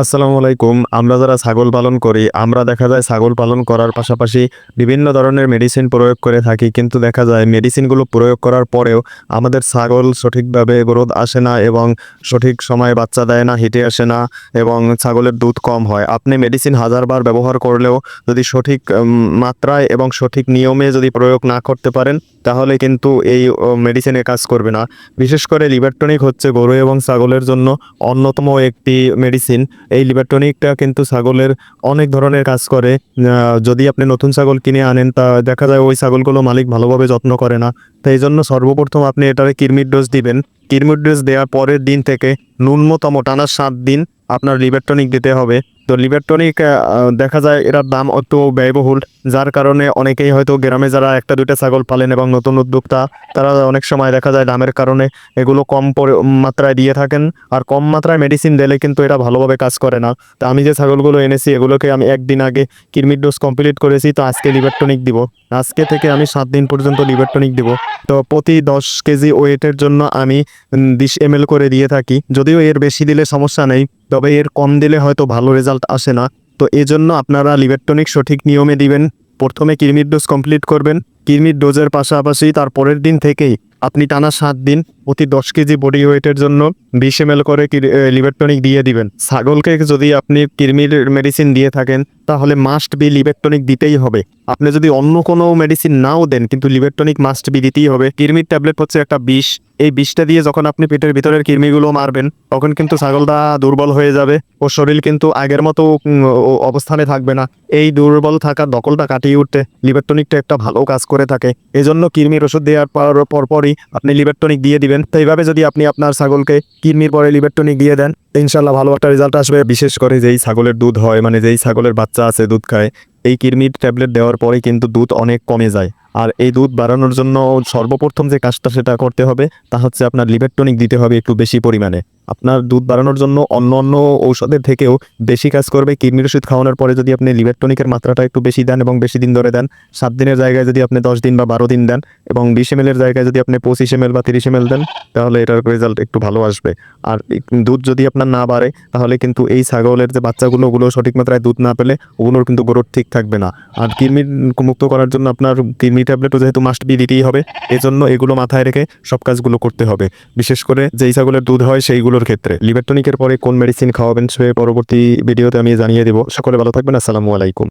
আসসালামু আলাইকুম। আমরা যারা ছাগল পালন করি, আমরা দেখা যায় ছাগল পালন করার পাশাপাশি বিভিন্ন ধরনের মেডিসিন প্রয়োগ করে থাকি। কিন্তু দেখা যায় মেডিসিনগুলো প্রয়োগ করার পরেও আমাদের ছাগল সঠিকভাবে গ্রোথ আসে না এবং সঠিক সময়ে বাচ্চা দেয় না, হিটে আসে না এবং ছাগলের দুধ কম হয়। আপনি মেডিসিন হাজারবার ব্যবহার করলেও যদি সঠিক মাত্রায় এবং সঠিক নিয়মে যদি প্রয়োগ না করতে পারেন, তাহলে কিন্তু এই মেডিসিনে কাজ করবে না। বিশেষ করে লিভারটনিক হচ্ছে গরু এবং ছাগলের জন্য অন্যতম একটি মেডিসিন এই লিভারটনিকটা কিন্তু ছাগলের অনেক ধরনের কাজ করে। যদি আপনি নতুন ছাগল কিনে আনেন, তা দেখা যায় ওই ছাগলগুলো মালিক ভালোভাবে যত্ন করে না। তাই জন্য সর্বপ্রথম আপনি এটারে কিরমির ডোজ দিবেন। কিরমির ডোজ দেওয়ার পরের দিন থেকে ন্যূনতম টানা সাত দিন আপনার লিভারটনিক দিতে হবে। তো লিভারটনিক দেখা যায় এটার দাম অত ব্যয়বহুল, যার কারণে অনেকেই হয়তো গ্রামে যারা একটা দুইটা ছাগল পালেন এবং নতুন উদ্যোক্তা, তারা অনেক সময় দেখা যায় দামের কারণে এগুলো কম মাত্রায় দিয়ে থাকেন। আর কম মাত্রায় মেডিসিন দিলে কিন্তু এটা ভালোভাবে কাজ করে না। তো আমি যে ছাগলগুলো এনেছি, এগুলোকে আমি একদিন আগে কিরমির ডোজ কমপ্লিট করেছি, তো আজকে লিভারটনিক দিব। আজকে থেকে আমি সাত দিন পর্যন্ত লিভারটনিক দিব। তো প্রতি দশ কেজি ওয়েটের জন্য আমি বিশ এম করে দিয়ে থাকি। যদিও এর বেশি দিলে সমস্যা নেই। তবে এর কম দিলে হয়তো ভালো রেজাল্ট আসে না। তো এজন্য আপনারা লিভারটনিক সঠিক নিয়মে দিবেন। প্রথমে কিরমির ডোজ কমপ্লিট করবেন। কিরমির ডোজের পাশাপাশি তার পরের দিন থেকেই আপনি টানা সাত দিন প্রতি দশ কেজি বডি ওয়েটের জন্য বিশ এম করে লিভারটনিক দিয়ে দিবেন। ছাগলকে যদি আপনি কিরমির মেডিসিন দিয়ে থাকেন, তাহলে মাস্ট বি লিভারটনিক দিতেই হবে। আপনি যদি অন্য কোনো মেডিসিন নাও দেন, কিন্তু লিভারটনিক মাস্ট বি দিতেই হবে। কিরমির ট্যাবলেট হচ্ছে একটা বিষ। এই বিষটা দিয়ে যখন আপনি পেটের ভিতরের কৃমিগুলো মারবেন, তখন কিন্তু ছাগলটা দুর্বল হয়ে যাবে ও শরীর কিন্তু আগের মতো অবস্থানে থাকবে না। এই দুর্বল থাকার দখলটা কাটিয়ে উঠতে লিভারটনিকটা একটা ভালো কাজ করে থাকে। এজন্য কৃমির ওষুধ দেওয়ার পর পরপরই আপনি লিভারটনিক দিয়ে দিবেন। তো এইভাবে যদি আপনি আপনার ছাগলকে কৃমির পরে লিভারটনিক দিয়ে দেন ইনশাল্লাহ ভালো একটা রেজাল্ট আসবে। বিশেষ করে যেই ছাগলের দুধ হয় মানে যেই ছাগলের বাচ্চা আছে, দুধ খায়, এই কিরমির ট্যাবলেট দেওয়ার পরে কিন্তু দুধ অনেক কমে যায়। আর এই দুধ বাড়ানোর জন্য সর্বপ্রথম যে কাজটা সেটা করতে হবে, তা হচ্ছে আপনার লিভার দিতে হবে একটু বেশি পরিমাণে। আপনার দুধ বাড়ানোর জন্য অন্য অন্য ঔষধের থেকেও বেশি কাজ করবে। কিডনির ওষুধ খাওয়ানোর পরে যদি আপনি লিভার টনিকের মাত্রাটা একটু বেশি দেন এবং বেশি দিন ধরে দেন, সাত দিনের জায়গায় যদি আপনি দশ দিন বা বারো দিন দেন এবং বিশ এম এর জায়গায় যদি আপনি পঁচিশ এম বা তিরিশ এম দেন, তাহলে এটার রেজাল্ট একটু ভালো আসবে। আর দুধ যদি আপনার না বাড়ে, তাহলে কিন্তু এই ছাগলের যে বাচ্চাগুলো, ওগুলো সঠিক মাত্রায় দুধ না পেলে ওগুলোর কিন্তু গ্রোথ ঠিক থাকবে না। আর কৃমি মুক্ত করার জন্য আপনার কৃমি ট্যাবলেটও যেহেতু মাস্ট বি দিতেই হবে, এজন্য এগুলো মাথায় রেখে সব কাজগুলো করতে হবে। বিশেষ করে যেই ছাগলের দুধ হয় সেইগুলোর ক্ষেত্রে। লিভারটনিকের পরে কোন মেডিসিন খাওয়াবেন সে পরবর্তী ভিডিওতে আমি জানিয়ে দেবো। সকলে ভালো থাকবেন। আসসালামু আলাইকুম।